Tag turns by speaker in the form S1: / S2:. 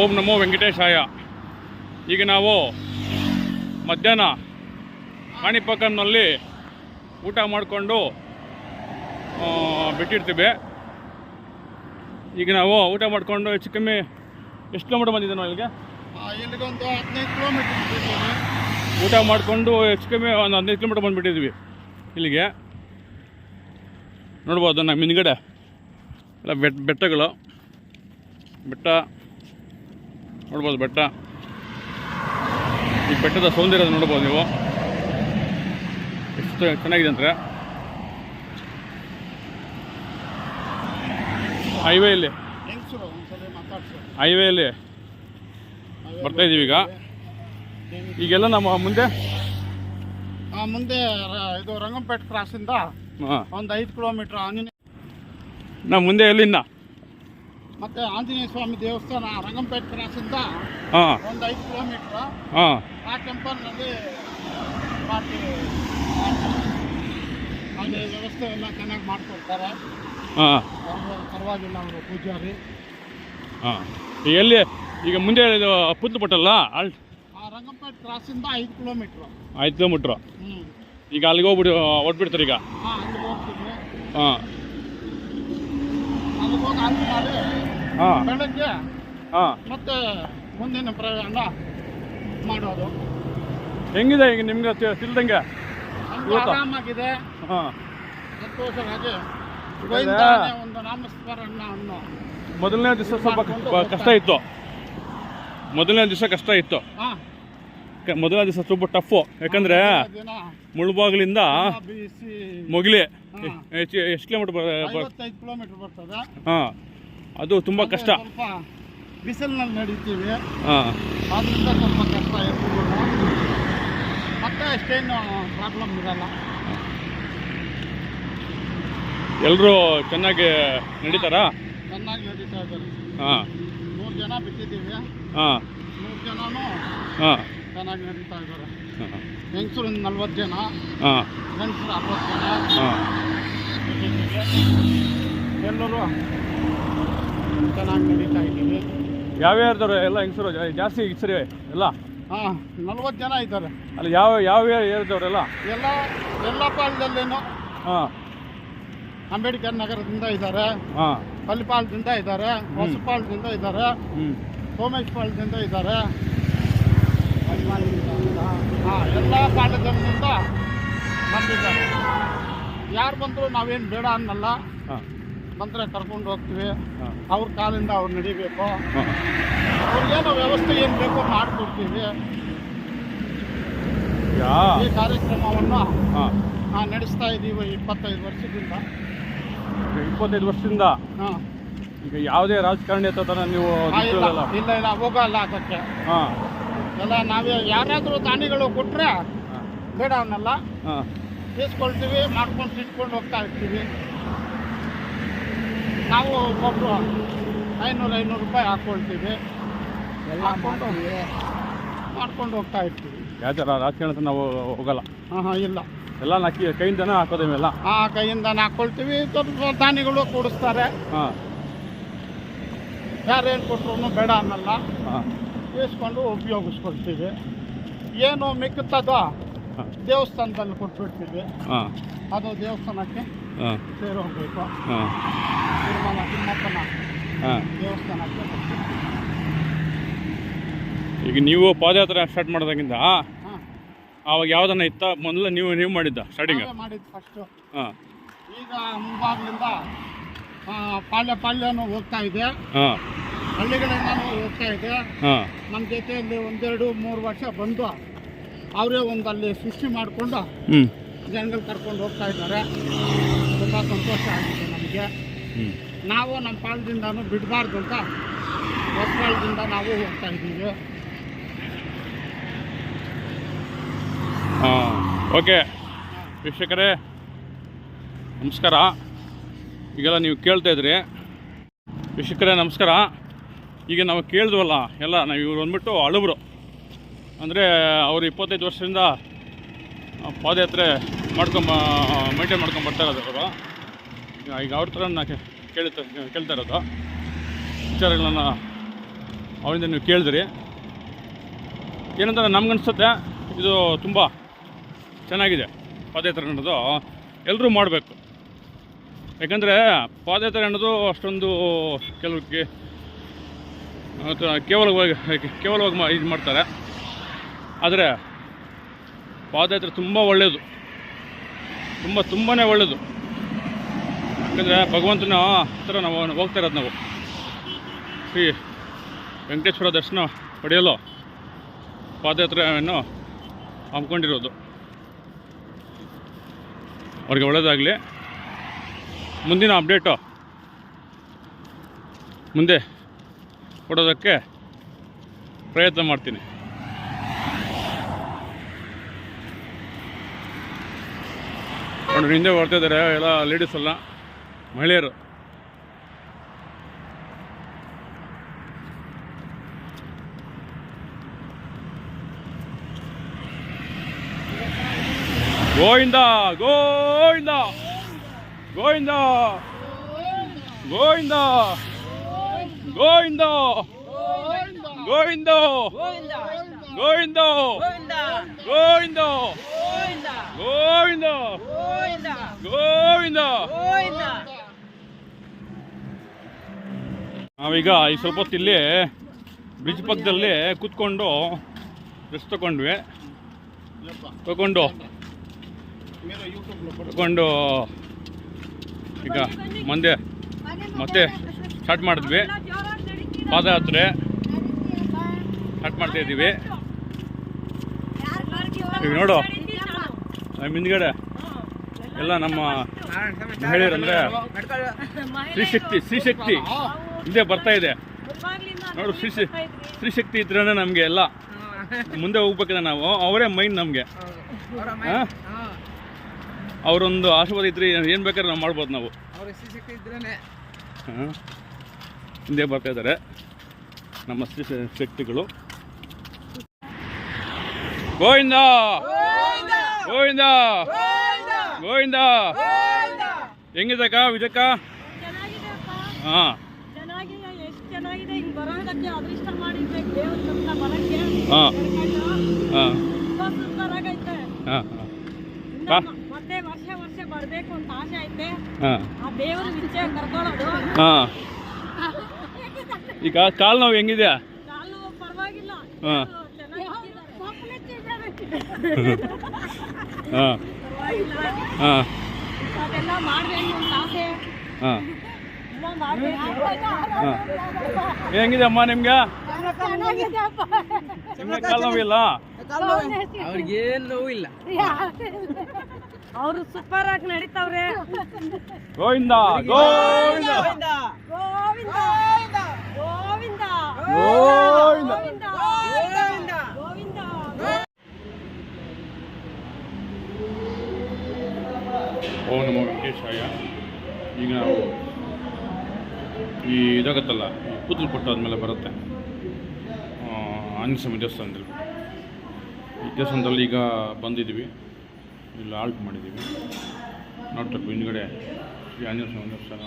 S1: ಓಂ ನಮೋ ವೆಂಕಟೇಶಾಯ. ಈಗ ನಾವು ಮಧ್ಯಾಹ್ನ ಕಾಣಿಪಾಕಂನಲ್ಲಿ ಊಟ ಮಾಡಿಕೊಂಡು ಬಿಟ್ಟಿರ್ತೀವಿ. ಈಗ ನಾವು ಊಟ ಮಾಡಿಕೊಂಡು ಹೆಚ್ಚು ಕಮ್ಮಿ ಎಷ್ಟು ಕಿಲೋಮೀಟರ್ ಬಂದಿದ್ದೆ ನಾವು ಇಲ್ಲಿಗೆ
S2: ಇಲ್ಲಿಗೊಂದು ಹದಿನೈದು ಕಿಲೋಮೀಟರ್
S1: ಊಟ ಮಾಡಿಕೊಂಡು ಹೆಚ್ಚು ಕಮ್ಮಿ ಒಂದು ಹದಿನೈದು ಕಿಲೋಮೀಟರ್ ಬಂದುಬಿಟ್ಟಿದ್ವಿ ಇಲ್ಲಿಗೆ. ನೋಡ್ಬೋದು ನಮ್ಮ ಹಿಂದ್ಗಡೆ ಎಲ್ಲ ಬೆಟ್ಟ ಬೆಟ್ಟಗಳು. ಬೆಟ್ಟ. ನೋಡ್ಬೋದು ಬೆಟ್ಟ. ಈ ಬೆಟ್ಟದ ಸೌಂದರ್ಯ ನೋಡ್ಬೋದು ನೀವು. ಎಷ್ಟು ಚೆನ್ನಾಗಿದೆ ಅಂದರೆ.
S2: ಹೈವೇಲಿ ಹೈವೇಲಿ
S1: ಹೈವೇಯಲ್ಲಿ ಬರ್ತಾ ಇದ್ದೀವಿ ಈಗ. ಈಗೆಲ್ಲ ನಮ್ಮ ಮುಂದೆ?
S2: ಆ, ಮುಂದೆ ಇದು ರಂಗಂಪೇಟೆ ಕ್ರಾಸಿಂದ ಒಂದು ಐದು ಕಿಲೋಮೀಟ್ರ್
S1: ನಾವು ಮುಂದೆ ಎಲ್ಲಿನ್ನ
S2: ಮತ್ತೆ ಆಂಜನೇಯ ಸ್ವಾಮಿ ದೇವಸ್ಥಾನ ರಂಗಂಪೇಟೆ ಕ್ರಾಸಿಂದ
S1: ಹಾಂ.
S2: ಒಂದು ಐದು ಕಿಲೋಮೀಟರ್.
S1: ಹಾಂ.
S2: ಆ ಟೆಂಪಲ್ನಲ್ಲಿ ಪಾರ್ಟಿ ಅಲ್ಲಿ ವ್ಯವಸ್ಥೆ ಎಲ್ಲ ಚೆನ್ನಾಗಿ ಮಾಡ್ಕೊಡ್ತಾರೆ.
S1: ಹಾಂ.
S2: ಅವ್ರು ಪರವಾಗಿಲ್ಲ ಅವರು ಪೂಜಾರಿ.
S1: ಹಾಂ. ಎಲ್ಲಿ ಈಗ ಮುಂದೆ ಇದು ಪುತ್ತು ಪಟ್ಟಲ್ಲ ರಂಗಂಪೇಟ್
S2: ಆ ರಂಗಂಪೇಟೆ ಕ್ರಾಸಿಂದ ಐದು ಕಿಲೋಮೀಟ್ರು.
S1: ಐದು ಕಿಲೋಮೀಟ್ರು.
S2: ಹ್ಞೂ
S1: ಈಗ ಅಲ್ಲಿಗೆ ಹೋಗ್ಬಿಡಿ ಹೊಟ್ಬಿಡ್ತಾರೆ ಈಗ?
S2: ಹಾಂ ಅಲ್ಲಿಗೆ ಹೋಗ್ತೀವಿ.
S1: ಹಾಂ.
S2: ಅಲ್ಲಿಗೆ ಹೋಗಿ ಅಲ್ಲಿ ಮಾಡಿ ಬೆಳಗ್ಗೆ
S1: ಹಾಂ.
S2: ಮತ್ತೆ ಮುಂದಿನ ಪ್ರಯಾಣ ಮಾಡೋದು.
S1: ಹೆಂಗಿದೆ ಈಗ ನಿಮ್ಗೆ ತಿಳ್ದಂಗೆ?
S2: ಆರಾಮಾಗಿದೆ. ಸಂತೋಷವಾಗಿ ಒಂದು ನಾಮಸ್ಮರಣ ಅನ್ನೋ
S1: ಮೊದಲನೇ ದಿವಸ ಸ್ವಲ್ಪ ಕಷ್ಟ ಇತ್ತು. ಮೊದಲನೇ ದಿವಸ ಕಷ್ಟ ಇತ್ತು. ಮೊದಲನೇ ದಿವಸ ಸ್ವಲ್ಪ ಟಫು ಯಾಕಂದ್ರೆ ಮುಳುಬಾಗ್ಲಿಂದ ಮೊಗಲಿ. ಎಷ್ಟು ಕಿಲೋಮೀಟರ್
S2: ಬರ್ತದೆ.
S1: ಹಾಂ. ಅದು ತುಂಬ ಕಷ್ಟ.
S2: ಸ್ವಲ್ಪ ಬಿಸಿಲಿನಲ್ಲಿ ನಡೀತೀವಿ.
S1: ಹಾಂ.
S2: ಆದ್ರಿಂದ ಸ್ವಲ್ಪ ಕಷ್ಟ ಇರ್ಬೋದು ಮತ್ತೆ ಅಷ್ಟೇನು ಪ್ರಾಬ್ಲಮ್ ಇರಲ್ಲ.
S1: ಎಲ್ಲರೂ ಚೆನ್ನಾಗಿ ನಡೀತಾರಾ?
S2: ಚೆನ್ನಾಗಿ ನಡೀತಾ ಇದ್ದಾರೆ.
S1: ಹಾಂ.
S2: ನೂರು ಜನ ಬಿಟ್ಟಿದ್ದೀವಿ.
S1: ಹಾಂ.
S2: ನೂರು ಜನನೂ
S1: ಹಾಂ.
S2: ಚೆನ್ನಾಗಿ ನಡೀತಾ ಇದ್ದಾರೆ. ಹೆಂಗಸರು ನಲ್ವತ್ತು ಜನ
S1: ಹಾಂ.
S2: ಗಂಡಸರು ಅರವತ್ತು ಜನ.
S1: ಹಾಂ.
S2: ಎಲ್ಲರೂ ಚೆನ್ನಾಗಿ ನಡೀತಾ ಯಾವ
S1: ಯಾವ್ಯಾವ್ದವ್ರು ಎಲ್ಲ ಹೆಂಗಸರು ಜಾಸ್ತಿ ಹೆಂಗಸರಿ ಎಲ್ಲ?
S2: ಹಾಂ ನಲ್ವತ್ತು ಜನ ಇದ್ದಾರೆ.
S1: ಅಲ್ಲಿ ಯಾವ ಯಾವ ಏರಿದವ್ರೆಲ್ಲ
S2: ಎಲ್ಲ? ಎಲ್ಲ ಪಾಳ್ಯದಲ್ಲೇನು
S1: ಹಾಂ.
S2: ಅಂಬೇಡ್ಕರ್ ನಗರದಿಂದ ಇದ್ದಾರೆ.
S1: ಹಾಂ.
S2: ಪಲ್ಲಿಪಾಲ್ದಿಂದ ಇದ್ದಾರೆ. ಹೊಸಪಾಳ್ಯದಿಂದ ಇದ್ದಾರೆ.
S1: ಹ್ಞೂ
S2: ಸೋಮೇಶ್ ಇದ್ದಾರೆ. ಹಾಂ ಎಲ್ಲ ಪಾಳ್ಯದಿಂದ ಬಂದಿದ್ದಾರೆ. ಯಾರು ಬಂದರೂ ನಾವೇನು ಬೇಡ ಅನ್ನಲ್ಲ.
S1: ಹಾಂ.
S2: ಬಂದರೆ ಕರ್ಕೊಂಡು ಹೋಗ್ತೀವಿ. ಅವ್ರ ಕಾಲಿಂದ ಅವ್ರು ನಡಿಬೇಕು. ಅವ್ರಿಗೇನು ವ್ಯವಸ್ಥೆ ಏನು ಬೇಕೋ ಮಾಡಿಕೊಡ್ತೀವಿ. ಈ ಕಾರ್ಯಕ್ರಮವನ್ನು ನಡೆಸ್ತಾ ಇದ್ದೀವಿ ಇಪ್ಪತ್ತೈದು ವರ್ಷದಿಂದ.
S1: ಇಪ್ಪತ್ತೈದು ವರ್ಷದಿಂದ?
S2: ಹಾಂ.
S1: ಈಗ ಯಾವುದೇ ರಾಜಕಾರಣಿ ಅಥವಾ ನೀವು
S2: ಇಲ್ಲ. ಇಲ್ಲ ಹೋಗಲ್ಲ ಅದಕ್ಕೆ. ಎಲ್ಲ ನಾವೇ ಯಾರಾದರೂ ದಾನಿಗಳು ಕೊಟ್ಟರೆ ಬೇಡ ಅವನ್ನೆಲ್ಲ
S1: ಹಾಂ.
S2: ಇಸ್ಕೊಳ್ತೀವಿ ಮಾಡ್ಕೊಂಡು ತಿಟ್ಕೊಂಡು ಹೋಗ್ತಾ ಇರ್ತೀವಿ. ನಾವು ಒಬ್ಬರು ಐನೂರು ಐನೂರು ರೂಪಾಯಿ ಹಾಕ್ಕೊಳ್ತೀವಿ ಹಾಕ್ಕೊಂಡು ಮಾಡ್ಕೊಂಡು ಹೋಗ್ತಾ ಇರ್ತೀವಿ.
S1: ಯಾವ ಥರ? ರಾಜಕಾರಣ ನಾವು ಹೋಗಲ್ಲ.
S2: ಹಾಂ ಹಾಂ ಇಲ್ಲ.
S1: ಎಲ್ಲ ನಾಕಿ ಕೈಯಿಂದನೇ ಹಾಕೋದೇವೆಲ್ಲ
S2: ಆ ಕೈಯಿಂದ ಹಾಕ್ಕೊಳ್ತೀವಿ ಸ್ವಲ್ಪ ದಾನಿಗಳು ಕೂಡಿಸ್ತಾರೆ.
S1: ಹಾಂ.
S2: ಯಾರೇನು ಕೊಟ್ಟರು ಬೇಡ ಅನ್ನಲ್ಲ.
S1: ಹಾಂ.
S2: ಇಸ್ಕೊಂಡು ಉಪಯೋಗಿಸ್ಕೊಳ್ತೀವಿ. ಏನು ಮಿಕ್ಕತ್ತದೋ
S1: ಹಾಂ.
S2: ದೇವಸ್ಥಾನದಲ್ಲಿ ಕೊಟ್ಬಿಡ್ತೀವಿ.
S1: ಹಾಂ.
S2: ಅದು ದೇವಸ್ಥಾನಕ್ಕೆ
S1: ಹಾಂ.
S2: ಸೇರಿ ಹೋಗ್ಬೇಕು
S1: ಹಾಂ. ಈಗ ನೀವು ಪಾದಯಾತ್ರೆ ಸ್ಟಾರ್ಟ್ ಮಾಡಿದಾಗಿಂದ
S2: ಹಾಂ.
S1: ಆವಾಗ ಯಾವ್ದನ್ನ ಇತ್ತ? ಮೊದಲು ನೀವು ನೀವು ಮಾಡಿದ್ದ ಸ್ಟಾರ್ಟಿಂಗ್
S2: ಮಾಡಿದ್ದು ಫಸ್ಟು
S1: ಹಾಂ.
S2: ಈಗ ಮುಂಭಾಗದಿಂದ ಆ, ಪಾಳ್ಯ ಪಾಳ್ಯನೂ ಹೋಗ್ತಾ ಇದೆ.
S1: ಹಾಂ.
S2: ಹಳ್ಳಿಗಳಿಂದನೂ ಹೋಗ್ತಾ ಇದೆ.
S1: ಹಾಂ.
S2: ನಮ್ಮ ಜೊತೆಯಲ್ಲಿ ಒಂದೆರಡು ಮೂರು ವರ್ಷ ಬಂದು ಅವರೇ ಒಂದು ಅಲ್ಲಿ ಸೃಷ್ಟಿ ಮಾಡಿಕೊಂಡು ಜನಗಳು ಕರ್ಕೊಂಡು ಹೋಗ್ತಾ ಇದ್ದಾರೆ. ತುಂಬ ಸಂತೋಷ ಆಗಿದೆ ನಮಗೆ. ನಾವು ನಮ್ಮ ಪಾಳ್ಯದಿಂದನೂ ಬಿಡಬಾರ್ದು ಅಂತ ಹೊಸಪಾಳ್ಯದಿಂದ ನಾವು ಹೋಗ್ತಾ ಇದ್ದೀವಿ.
S1: ಓಕೆ. ವೀಕ್ಷಕರೇ, ನಮಸ್ಕಾರ. ಈಗೆಲ್ಲ ನೀವು ಕೇಳ್ತಾ ಇದ್ರಿ. ವೀಕ್ಷಕರೇ, ನಮಸ್ಕಾರ. ಈಗ ನಾವು ಕೇಳಿದ್ವಲ್ಲ, ಎಲ್ಲ ನಾವು ಇವ್ರು ಬಂದ್ಬಿಟ್ಟು ಅಳುಬ್ರು ಅಂದರೆ ಅವರು ಇಪ್ಪತ್ತೈದು ವರ್ಷದಿಂದ ಪಾದಯಾತ್ರೆ ಮಾಡ್ಕೊಂಬ ಮೇಂಟೈನ್ ಮಾಡ್ಕೊಂಡು ಬರ್ತಾ ಇರೋದು ಅವರು ಈಗ ಅವ್ರ ಥರ ನಾ ಕೇಳ್ತಾ ಕೇಳ್ತಾ ಇರೋದು. ವಿಚಾರಗಳನ್ನು ಅವರಿಂದ ನೀವು ಕೇಳಿದ್ರಿ. ನಮ್ಗೆ ನಮ್ಗನ್ಸುತ್ತೆ, ಇದು ತುಂಬ ಚೆನ್ನಾಗಿದೆ ಪಾದಯಾತ್ರೆ ಅನ್ನೋದು. ಎಲ್ಲರೂ ಮಾಡಬೇಕು. ಯಾಕಂದರೆ ಪಾದಯಾತ್ರೆ ಅನ್ನೋದು ಅಷ್ಟೊಂದು ಅಥವಾ ಕೇವಲವಾಗಿ ಕೇವಲವಾಗಿ ಮಾ ಇದು ಮಾಡ್ತಾರೆ. ಆದರೆ ಪಾದಯಾತ್ರೆ ತುಂಬ ಒಳ್ಳೆಯದು ತುಂಬ ತುಂಬಾ ಒಳ್ಳೆಯದು ಯಾಕಂದರೆ ಭಗವಂತನ ಹತ್ರ ನಾವು ಹೋಗ್ತಾ ಇರೋದು ನಾವು. ಶ್ರೀ ವೆಂಕಟೇಶ್ವರ ದರ್ಶನ ಪಡೆಯಲು ಪಾದಯಾತ್ರೆಯನ್ನು ಹಮ್ಮಿಕೊಂಡಿರೋದು. ಅವ್ರಿಗೆ ಒಳ್ಳೆಯದಾಗಲಿ ಮುಂದಿನ ಅಪ್ಡೇಟು ಮುಂದೆ ಕೊಡೋದಕ್ಕೆ ಪ್ರಯತ್ನ ಮಾಡ್ತೀನಿ. ನೋಡಿ ಹಿಂದೆ ಬರ್ತಾ ಇದ್ದಾರೆ, ಎಲ್ಲ ಲೇಡೀಸ್ ಎಲ್ಲ. ಮಹಿಳೆಯರು ಗೋವಿಂದ ಗೋವಿಂದ ಗೋವಿಂದ ಗೋವಿಂದ ಗೋವಿಂದ ಗೋವಿಂದ ಗೋವಿಂದ ಗೋವಿಂದ ಗೋವಿಂದ ಗೋವಿಂದ ನಾವೀಗ ಈ ಸ್ವಲ್ಪ ಹೊತ್ತು ಇಲ್ಲಿ ಬ್ರಿಡ್ಜ್ ಪಕ್ಕದಲ್ಲಿ ಕೂತ್ಕೊಂಡು ರೆಸ್ಟ್ ತಗೊಂಡ್ವಿ. ತಗೊಂಡು ತಗೊಂಡು ಈಗ ಮುಂದೆ ಮತ್ತೆ ಸ್ಟಾರ್ಟ್ ಮಾಡಿದ್ವಿ. ಪಾದಯಾತ್ರೆ ಸ್ಟಾರ್ಟ್ ಮಾಡ್ತಾ ಇದ್ದೀವಿ ಈಗ ನೋಡು ನಮ್ಮ ಹಿಂದ್ಗಡೆ ಎಲ್ಲ ನಮ್ಮ ಮಹಿಳೆಯರಂದರೆ ಶ್ರೀಶಕ್ತಿ ಶ್ರೀಶಕ್ತಿ. ಹಿಂದೆ ಬರ್ತಾ ಇದೆ. ನೋಡು ಶ್ರೀ ಸ್ತ್ರೀಶಕ್ತಿ ಇದ್ರೆ ನಮಗೆ ಎಲ್ಲ. ಮುಂದೆ ಹೋಗ್ಬೇಕಿದೆ ನಾವು. ಅವರೇ ಮೈಂಡ್ ನಮಗೆ. ಅವರೊಂದು ಆಶೀರ್ವಾದ ಇದ್ರೆ ಏನು ಬೇಕಾದ್ರೆ ನಾವು ಮಾಡ್ಬೋದು ನಾವು.
S3: ಅವ್ರ ಶಿಕ್ಷಕ ಇದ್ರೇನೆ.
S1: ಹಾಂ. ಹಿಂದೆ ಬರ್ತಾ ಇದ್ದಾರೆ. ನಮ್ಮ ಸ್ತ್ರೀ ಶಕ್ತಿಗಳು. ಗೋವಿಂದ! ಗೋವಿಂದ! ಗೋವಿಂದ! ಹೆಂಗಿದಕ್ಕ ವಿಜಯಕ್ಕ?
S4: ಚೆನ್ನಾಗಿದೆಪ್ಪ
S1: ಹಾಂ.
S4: ಚೆನ್ನಾಗಿದೆ ಹಿಂಗ್ ಬರೋದಕ್ಕೆ ಅದೃಷ್ಟ ಮಾಡಿರ್ಬೇಕು ದೇವ್ರ ಹತ್ರ ಬರಕ್ಕೆ
S1: ಹಾಂ. ಹಾಂ.
S4: ತುಂಬಾ ಸೂಪರ್ ಆಗೈತೆ
S1: ಹಾಂ. ಹಾಂ.
S4: ಮತ್ತೆ ವರ್ಷ ವರ್ಷ ಬರ್ಬೇಕು ಅಂತ ಆಸೆ ಐತೆ.
S1: ಹಾಂ.
S4: ಆ ದೇವ್ರ ವಿಚೆ ಕರ್ಕೊಳ್ಳೋದು.
S1: ಹಾಂ. ಈಗ ಕಾಲು ನೋವು ಹೆಂಗಿದೆ
S4: ಕಾಲು ಪರವಾಗಿಲ್ಲ.
S1: ಹಾಂ. ಹಾಂ. ಹಾಂ.
S4: ಅದೆಲ್ಲ ಮಾಡ್ಬೇಕು ಅಂತ ಆಸೆ.
S1: ಹಾಂ.
S4: ಇನ್ನೊಂದು ಆಸೆ
S1: ಹಾಂ ಹೆಂಗಿದೆ ಅಮ್ಮ ನಿಮ್ಗೆ? ನಿಮ್ಗೆ ಕಾಲು ನೋವಿಲ್ಲ?
S3: ಅವ್ರಿಗೇನ್ ನೋವಿಲ್ಲ. ಇಲ್ಲ
S4: ಅವರು ಸೂಪರ್ ಆಗಿ ನಡೀತಾವ್ರೆ.
S1: ಗೋವಿಂದ ಗೋವಿಂದ.
S4: ಗೋವಿಂದ. ಗೋವಿಂದ.
S1: ಗೋವಿಂದ.
S4: ಗೋವಿಂದ. ಗೋವಿಂದ.
S1: ಓ ನಮೋ ವೆಂಕಟೇಶಾಯ. ಈಗ ನಾವು ಈ ಇದಾಗತ್ತಲ್ಲ ಕೂದಲು ಪಟ್ಟು ಆದಮೇಲೆ ಬರುತ್ತೆ. ಆಂಜನೇಯ ಸ್ವಾಮಿ ದೇವಸ್ಥಾನದಲ್ಲಿ. ಈ ದೇವಸ್ಥಾನದಲ್ಲಿ ಈಗ ಬಂದಿದ್ದೀವಿ. ಇಲ್ಲಿ ಆಲ್ಟ್ ಮಾಡಿದ್ದೀವಿ. ನೋಡ್ಬೇಕು ಹಿಂದ್ಗಡೆ ಈ ಆಂಜನೇಯ ಸ್ವಾಮಿ ದೇವಸ್ಥಾನ